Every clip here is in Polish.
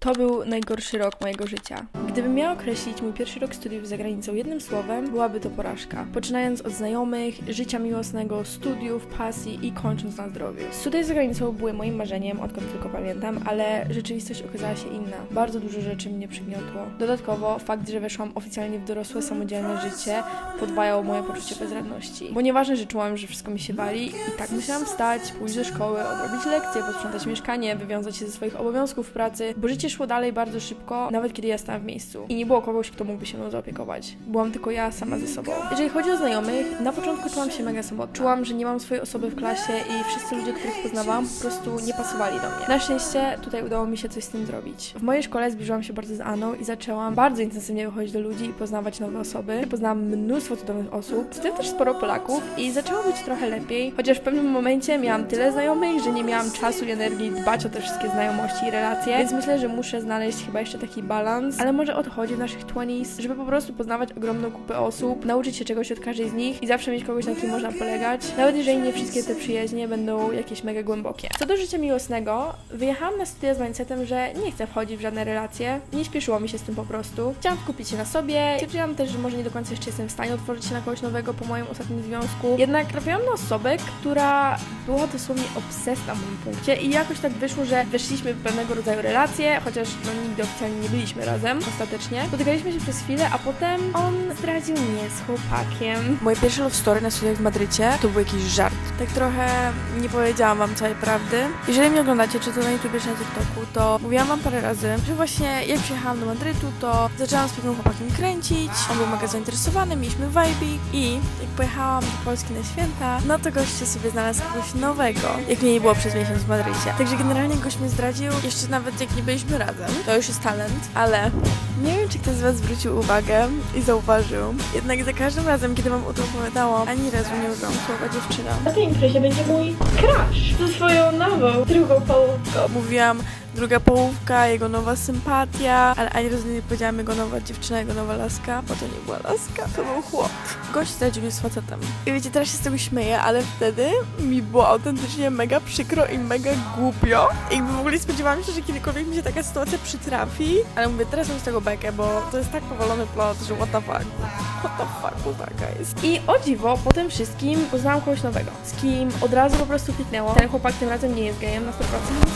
To był najgorszy rok mojego życia. Gdybym miała określić mój pierwszy rok studiów za granicą jednym słowem, byłaby to porażka. Poczynając od znajomych, życia miłosnego, studiów, pasji i kończąc na zdrowiu. Studia za granicą były moim marzeniem, odkąd tylko pamiętam, ale rzeczywistość okazała się inna. Bardzo dużo rzeczy mnie przygniotło. Dodatkowo fakt, że weszłam oficjalnie w dorosłe, samodzielne życie, podwajał moje poczucie bezradności. Bo nieważne, że czułam, że wszystko mi się wali, i tak musiałam wstać, pójść do szkoły, odrobić lekcje, posprzątać mieszkanie, wywiązać się ze swoich obowiązków w pracy, bo życie szło dalej bardzo szybko, nawet kiedy ja stałam w miejscu. I nie było kogoś, kto mógłby się mną zaopiekować. Byłam tylko ja sama ze sobą. Jeżeli chodzi o znajomych, na początku czułam się mega samotna. Czułam, że nie mam swojej osoby w klasie i wszyscy ludzie, których poznawałam, po prostu nie pasowali do mnie. Na szczęście tutaj udało mi się coś z tym zrobić. W mojej szkole zbliżyłam się bardzo z Aną i zaczęłam bardzo intensywnie wychodzić do ludzi i poznawać nowe osoby. Poznałam mnóstwo cudownych osób, w tym też sporo Polaków i zaczęło być trochę lepiej, chociaż w pewnym momencie miałam tyle znajomych, że nie miałam czasu i energii dbać o te wszystkie znajomości i relacje, więc myślę, że muszę znaleźć chyba jeszcze taki balans, ale może o to chodzi w naszych 20s, żeby po prostu poznawać ogromną kupę osób, nauczyć się czegoś od każdej z nich i zawsze mieć kogoś, na kim można polegać, nawet jeżeli nie wszystkie te przyjaźnie będą jakieś mega głębokie. Co do życia miłosnego, wyjechałam na studia z mindsetem, że nie chcę wchodzić w żadne relacje, nie śpieszyło mi się z tym po prostu. Chciałam skupić się na sobie, stwierdziłam też, że może nie do końca jeszcze jestem w stanie otworzyć się na kogoś nowego po moim ostatnim związku. Jednak trafiłam na osobę, która była dosłownie obses na moim punkcie i jakoś tak wyszło, że weszliśmy w pewnego rodzaju relacje, chociaż no nigdy oficjalnie nie byliśmy razem ostatecznie. Spotykaliśmy się przez chwilę, a potem on zdradził mnie z chłopakiem. Moje pierwsze love story na studiach w Madrycie to był jakiś żart. Tak trochę nie powiedziałam wam całej prawdy. Jeżeli mnie oglądacie, czy to na YouTube, czy na TikToku, to mówiłam wam parę razy, że właśnie jak przyjechałam do Madrytu, to zaczęłam z pewnym chłopakiem kręcić. On był mega zainteresowany, mieliśmy vibe i jak pojechałam do Polski na święta, no to goście sobie znalazł kogoś nowego, jak mnie nie było przez miesiąc w Madrycie. Także generalnie gość mnie zdradził, jeszcze nawet jak nie byliśmy razem. To już jest talent, ale nie wiem, czy ktoś z was zwrócił uwagę i zauważył. Jednak za każdym razem, kiedy wam o tym opowiadałam, ani razu nie użyłam słowa dziewczyna. Imprezie będzie mój crush ze swoją nową, drugą połówką. Mówiłam druga połówka, jego nowa sympatia, ale ani razu nie powiedziałam jego nowa dziewczyna, jego nowa laska, bo to nie była laska, to był chłop. Gość zdradził mnie z facetem. I wiecie, teraz się z tego śmieję, ale wtedy mi było autentycznie mega przykro i mega głupio. I jakby w ogóle spodziewałam się, że kiedykolwiek mi się taka sytuacja przytrafi, ale mówię, teraz mam z tego bekę, bo to jest tak powolony plot, że what the fuck. What the fuck, chłopaka jest. I o dziwo, po tym wszystkim poznałam kogoś nowego, z kim od razu po prostu kliknęło. Ten chłopak tym razem nie jest gejem na 100%.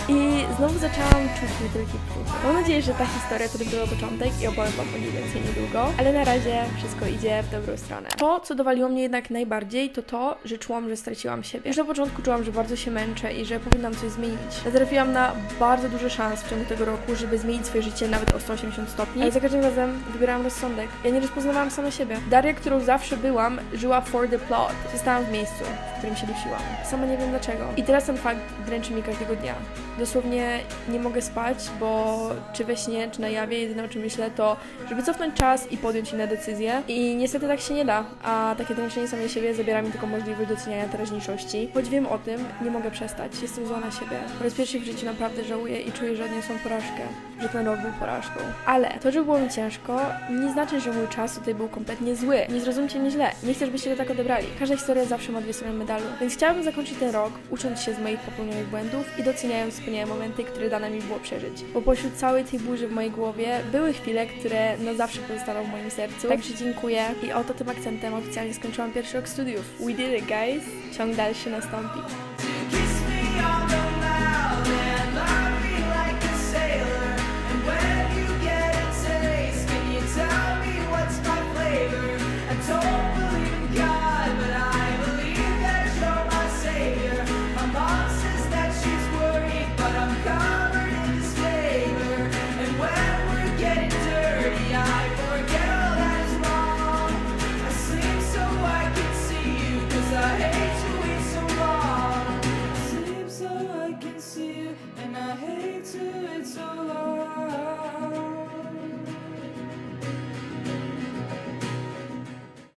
I znowu zaczęłam czuć wielki plus. Mam nadzieję, że ta historia to dopiero początek i opowiem wam o niej więcej niedługo. Ale na razie wszystko idzie w dobrą stronę. To, co dowaliło mnie jednak najbardziej, to to, że czułam, że straciłam siebie. Już na początku czułam, że bardzo się męczę i że powinnam coś zmienić. Natrafiłam na bardzo dużo szans w ciągu tego roku, żeby zmienić swoje życie nawet o 180 stopni, ale za każdym razem wybierałam rozsądek. Ja nie rozpoznawałam sama siebie. Daria, którą zawsze byłam, żyła for the plot. Zostałam w miejscu, w którym się dusiłam. Sama nie wiem dlaczego. I teraz ten fakt dręczy mnie każdego dnia. Dosłownie nie mogę spać, bo czy we śnie, czy na jawie, jedyne o czym myślę to, żeby cofnąć czas i podjąć inne decyzje. I niestety tak się nie da, a takie dręczenie samej siebie zabiera mi tylko możliwość doceniania teraźniejszości. Choć wiem o tym, nie mogę przestać. Jestem zła na siebie. Po raz pierwszy w życiu naprawdę żałuję i czuję, że odniosłam porażkę. Że ten rok był porażką. Ale to, że było mi ciężko, nie znaczy, że mój czas tutaj był kompletnie zły. Nie zrozumcie mnie źle. Nie chcę, żebyście to tak odebrali. Każda historia zawsze ma dwie strony medalu. Więc chciałabym zakończyć ten rok, ucząc się z moich popełnionych błędów i doceniając wspaniałe momenty, które dane mi było przeżyć. Bo pośród całej tej burzy w mojej głowie były chwile, które na zawsze pozostaną w moim sercu. Także dziękuję i oto tym akcentem oficjalnie skończyłam pierwszy rok studiów. We did it, guys! Ciąg dalszy nastąpi. sincere, and I hate to, it's so hard.